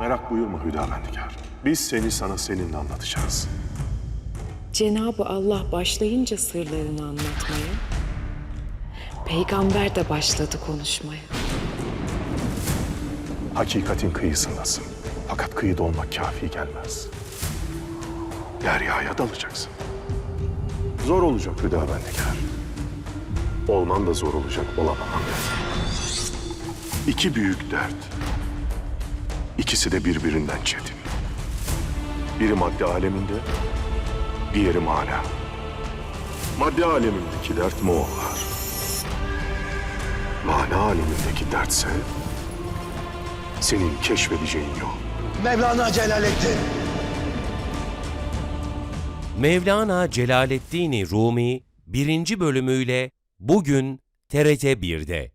Merak buyurma Hüdavendigar. Biz seni sana seninle anlatacağız. Cenabı Allah başlayınca sırlarını anlatmaya, peygamber de başladı konuşmaya. Hakikatin kıyısındasın. Fakat kıyıda olmak kafi gelmez. Deryaya dalacaksın. Zor olacak Hüdavendigar. Olman da zor olacak, olamamam da. İki büyük dert. İkisi de birbirinden çetin. Biri madde aleminde, diğeri mana. Madde alemindeki dert Moğollar. Mana alemindeki dertse senin keşfedeceğin yol. Mevlana Celaleddin. Mevlana Celaleddin Rumi 1. bölümüyle bugün TRT 1'de.